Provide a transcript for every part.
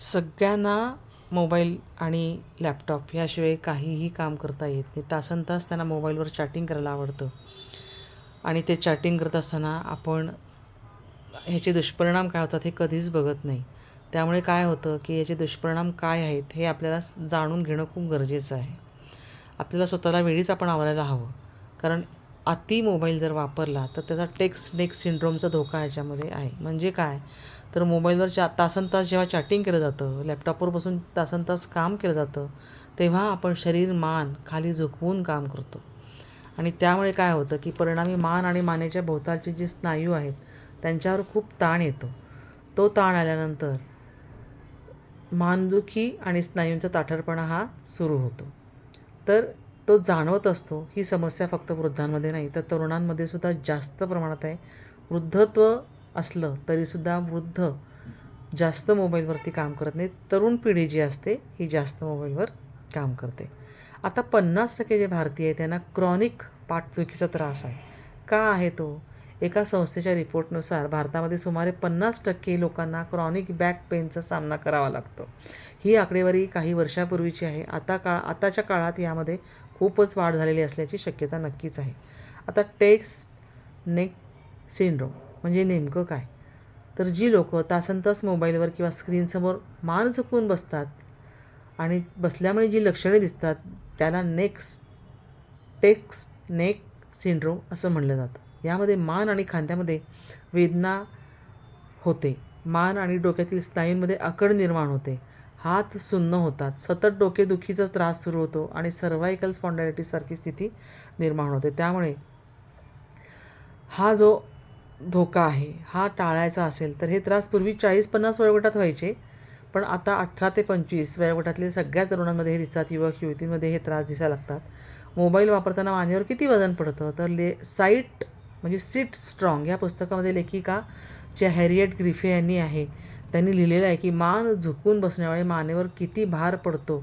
सगळ्यांना मोबाईल आणि लॅपटॉप ह्याशिवाय काहीही काम करता येत नाही. तासन तास त्यांना मोबाईलवर चॅटिंग करायला आवडतं. आणि ते चॅटिंग करत असताना आपण ह्याचे दुष्परिणाम काय होतात हे कधीच बघत नाही. त्यामुळे काय होतं की याचे दुष्परिणाम काय आहेत हे आपल्याला जाणून घेणं खूप गरजेचं आहे. आपल्याला स्वतःला वेळीच आपण आवरायला हवं. कारण अति मोबाईल जर वापरला तर त्याचा टेक्स नेक सिंड्रोमचा धोका ह्याच्यामध्ये आहे. म्हणजे काय? तर मोबाईलवर चा तासन तास जेव्हा चॅटिंग केलं जातं लॅपटॉपवर बसून तासन तास काम केलं जातं तेव्हा आपण शरीर मान खाली झुकवून काम करतो. आणि त्यामुळे काय होतं की परिणामी मान आणि मानेच्या भोवतालचे जे स्नायू आहेत त्यांच्यावर खूप ताण येतो. तो ताण आल्यानंतर मानदुखी आणि स्नायूंचा ताठरपणा हा सुरू होतो. तर तो जाणवत असतो ही समस्या फक्त वृद्धांमध्ये नाही तर तरुणांमध्ये सुद्धा जास्त प्रमाणात आहे. वृद्धत्व असलं तरीसुद्धा वृद्ध जास्त मोबाईलवरती काम करत नाही तरुण पिढी जी असते ही जास्त मोबाईलवर काम करते. आता पन्नास टक्के जे भारतीय आहे त्यांना क्रॉनिक पाठदुखीचा त्रास आहे. का आहे तो? एका संस्थेच्या रिपोर्टनुसार भारतामध्ये सुमारे पन्नास टक्के लोकांना क्रॉनिक बॅक पेनचा सामना करावा लागतो. ही आकडेवारी काही वर्षापूर्वीची आहे. आता काळ आताच्या काळात यामध्ये खूपच वाढ झालेली असल्याची शक्यता नक्कीच आहे. आता टेक्स नेक सिंड्रोम म्हणजे नेमकं काय? तर जी लोकं तासनतास मोबाईलवर किंवा स्क्रीनसमोर मान झुकून बसतात आणि बसल्यामुळे जी लक्षणे दिसतात त्याला नेक्स टेक्स नेक सिंड्रोम असं म्हणलं जातं. यामध्ये मान आणि खांद्यामध्ये वेदना होते. मान आणि डोक्यातील स्नायूंमध्ये अकड निर्माण होते. हात सुन्न होतात. सतत डोकेदुखीचा त्रास सुरू होतो आणि सर्वायकल स्पॉन्डॅलिटीसारखी स्थिती निर्माण होते. त्यामुळे हा जो धोका आहे हा टाळायचा असेल तर हे त्रास पूर्वी चाळीस पन्नास वयोगटात व्हायचे पण आता अठरा ते पंचवीस वयोगटातले सगळ्या तरुणांमध्ये हे दिसतात. युवक युवतींमध्ये हे त्रास दिसायला लागतात. मोबाईल वापरताना मानेवर किती वजन पडतं? तर ले साईट म्हणजे सिट स्ट्रॉंग या पुस्तकामध्ये लेखिका जे हॅरिएट ग्रिफे यांनी आहे त्यांनी लिहिलेलं आहे की मान झुकून बसण्यामुळे मानेवर किती भार पडतो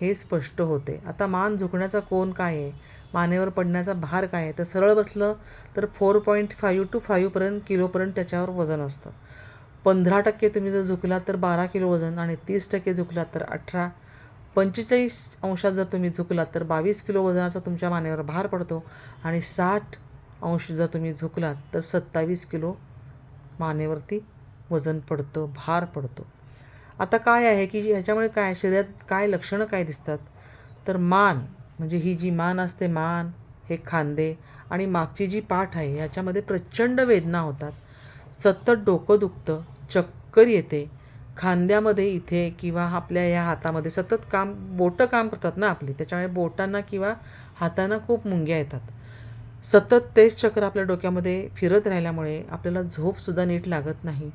हे स्पष्ट होते. आता मान झुकण्याचा कोण काय आहे? मानेवर पडण्याचा भार काय आहे? तर सरळ बसलं तर फोर पॉईंट फाईव्ह टू फाईव्हपर्यंत किलोपर्यंत त्याच्यावर वजन असतं. पंधरा टक्के तुम्ही जर झुकलात तर बारा किलो वजन आणि तीस टक्के झुकलात तर अठरा. पंचेचाळीस अंशात जर तुम्ही झुकलात तर बावीस किलो वजनाचा तुमच्या मानेवर भार पडतो आणि साठ अंश जर तुम्ही झुकलात तर सत्तावीस किलो मानेवरती वजन पडतं भार पडतो. आता काय आहे की ह्याच्यामुळे काय शरीरात काय लक्षणं काय दिसतात? तर मान म्हणजे ही जी मान असते मान हे खांदे आणि मागची जी पाठ आहे याच्यामध्ये प्रचंड वेदना होतात. सतत डोकं दुखतं चक्कर येते. खांद्यामध्ये इथे किंवा आपल्या या हातामध्ये सतत काम बोटं काम करतात ना आपली त्याच्यामुळे बोटांना किंवा हातांना खूप मुंग्या येतात. सतत तेच चक्र आपल्या डोक्यामध्ये फिरत राहिल्यामुळे आपल्याला झोपसुद्धा नीट लागत नाही.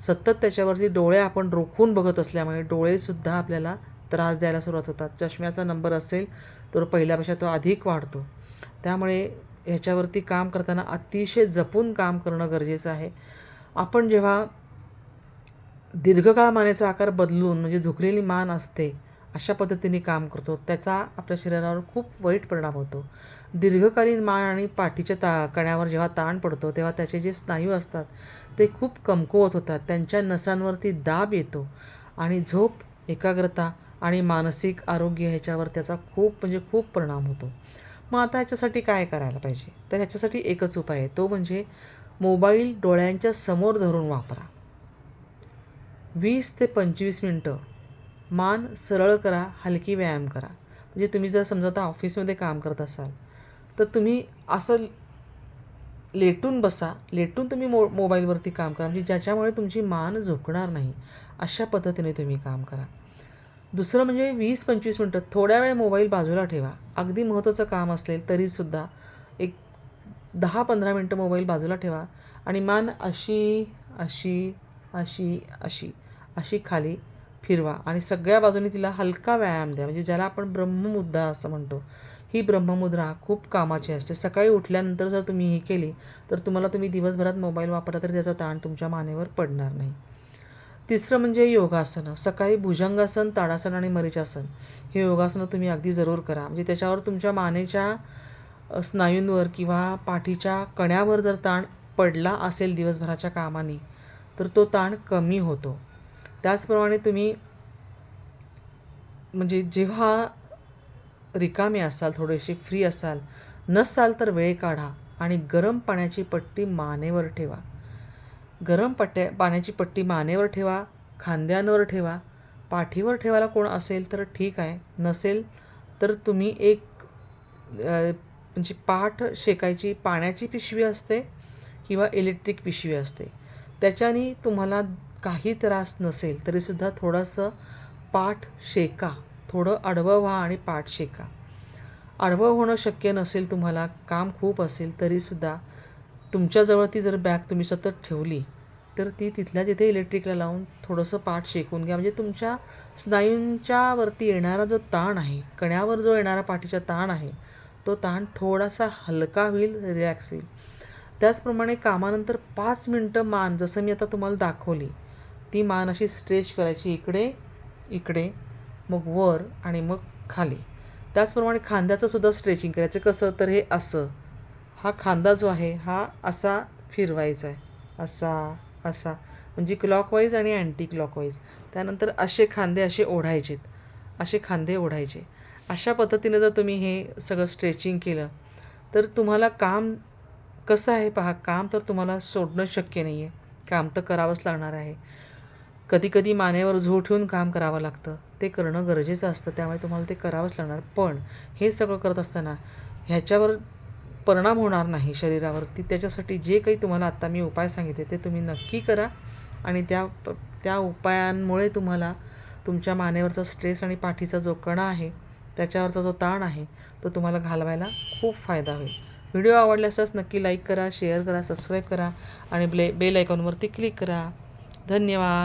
सतत त्याच्यावरती डोळे आपण रोखून बघत असल्यामुळे डोळेसुद्धा आपल्याला त्रास द्यायला सुरुवात होतात. चष्म्याचा नंबर असेल तर पहिल्यापेक्षा तो अधिक वाढतो. त्यामुळे ह्याच्यावरती काम करताना अतिशय जपून काम करणं गरजेचं आहे. आपण जेव्हा दीर्घकाळ मानेचा आकार बदलून म्हणजे झुकलेली मान असते अशा पद्धतीने काम करतो. त्याचा आपल्या शरीरावर खूप वाईट परिणाम होतो. दीर्घकालीन मान आणि पाठीच्या ता कण्यावर जेव्हा ताण पडतो तेव्हा त्याचे जे स्नायू असतात ते खूप कमकुवत होतात. त्यांच्या नसांवरती दाब येतो आणि झोप एकाग्रता आणि मानसिक आरोग्य ह्याच्यावर त्याचा खूप म्हणजे खूप परिणाम होतो. मग आता ह्याच्यासाठी काय करायला पाहिजे? तर ह्याच्यासाठी एकच उपाय आहे. तो म्हणजे मोबाईल डोळ्यांच्या समोर धरून वापरा. वीस ते पंचवीस मिनटं मान सरळ करा हलकी व्यायाम करा. म्हणजे तुम्ही जर समजा आता ऑफिसमध्ये काम करत असाल तर तुम्ही असं लेटून बसा लेटून तुम्ही मो मोबाईलवरती काम करा. म्हणजे ज्याच्यामुळे तुमची मान झुकणार नाही अशा पद्धतीने तुम्ही काम करा. दुसरं म्हणजे वीस पंचवीस मिनटं थोड्या वेळ मोबाईल बाजूला ठेवा. अगदी महत्त्वाचं काम असेल तरीसुद्धा एक दहा पंधरा मिनटं मोबाईल बाजूला ठेवा आणि मान अशी अशी अशी अशी अशी खाली फिरवा आणि सगळ्या बाजूनी तिला हलका व्यायाम द्या. म्हणजे ज्याला आपण ब्रह्ममुद्रा असं म्हणतो ही ब्रह्ममुद्रा खूप कामाची असते. सकाळी उठल्यानंतर जर तुम्ही ही केली तर तुम्हाला तुम्ही दिवसभरात मोबाईल वापरला तरी त्याचा ताण तुमच्या मानेवर पडणार नाही. तिसरं म्हणजे योगासनं. सकाळी भुजंगासन ताडासन आणि मरीचासन हे योगासनं तुम्ही अगदी जरूर करा. म्हणजे त्याच्यावर तुमच्या मानेच्या स्नायूंवर किंवा पाठीच्या कण्यावर जर ताण पडला असेल दिवसभराच्या कामाने तर तो ताण कमी होतो. त्याचप्रमाणे तुम्ही म्हणजे जेव्हा रिकामे असाल थोडेसे फ्री असाल नसाल तर वेळ काढा आणि गरम पाण्याची पट्टी मानेवर ठेवा. गरम पट्ट्या पाण्याची पट्टी मानेवर ठेवा खांद्यांवर ठेवा पाठीवर ठेवायला कोण असेल तर ठीक आहे नसेल तर तुम्ही एक म्हणजे पाठ शेकायची पाण्याची पिशवी असते किंवा इलेक्ट्रिक पिशवी असते. त्याच्याने तुम्हाला काही त्रास नसेल तरीसुद्धा थोडंसं पाठ शेका. थोडं आडवं व्हा आणि पाठ शेका. आडवं होणं शक्य नसेल तुम्हाला काम खूप असेल तरीसुद्धा तुमच्याजवळ ती जर बॅग तुम्ही सतत ठेवली तर ती तिथल्या तिथे इलेक्ट्रिकला लावून थोडंसं पाठ शेकून घ्या. म्हणजे तुमच्या स्नायूंच्या वरती येणारा जो ताण आहे कण्यावर जो येणारा पाठीचा ताण आहे तो ताण थोडासा हलका होईल रिलॅक्स होईल. त्याचप्रमाणे कामानंतर पाच मिनटं मान जसं मी आता तुम्हाला दाखवली ती मान अशी स्ट्रेच करायची इकडे इकडे मग वर आणि मग खाली. त्याचप्रमाणे खांद्याचं सुद्धा स्ट्रेचिंग करायचं. कसं? तर हे असं. हा खांदा जो आहे हा असा फिरवायचा आहे. असा असा. म्हणजे क्लॉकवाईज आणि अँटी क्लॉकवाईज त्यानंतर असे खांदे असे ओढायचेत. असे खांदे ओढायचे. अशा पद्धतीने जर तुम्ही हे सगळं स्ट्रेचिंग केलं तर तुम्हाला काम कसं आहे पहा? काम तर तुम्हाला सोडणं शक्य नाही आहे काम तर करावंच लागणार आहे. कधी कधी मानेवर झो ठेवून काम करावं लागतं. ते करणं गरजेचं असतं. त्यामुळे तुम्हाला ते करावंच लागणार. पण हे सगळं करत असताना ह्याच्यावर परिणाम होणार नाही शरीरावरती. त्याच्यासाठी जे काही तुम्हाला आत्ता मी उपाय सांगितले ते तुम्ही नक्की करा. आणि त्या प- त्या उपायांमुळे तुम्हाला तुमच्या मानेवरचा स्ट्रेस आणि पाठीचा जो कणा आहे त्याच्यावरचा जो ताण आहे तो तुम्हाला घालवायला खूप फायदा होईल. व्हिडिओ आवडल्यासच नक्की लाईक करा शेअर करा सबस्क्राईब करा आणि ब्ले बेल आयकॉनवरती क्लिक करा. धन्यवाद.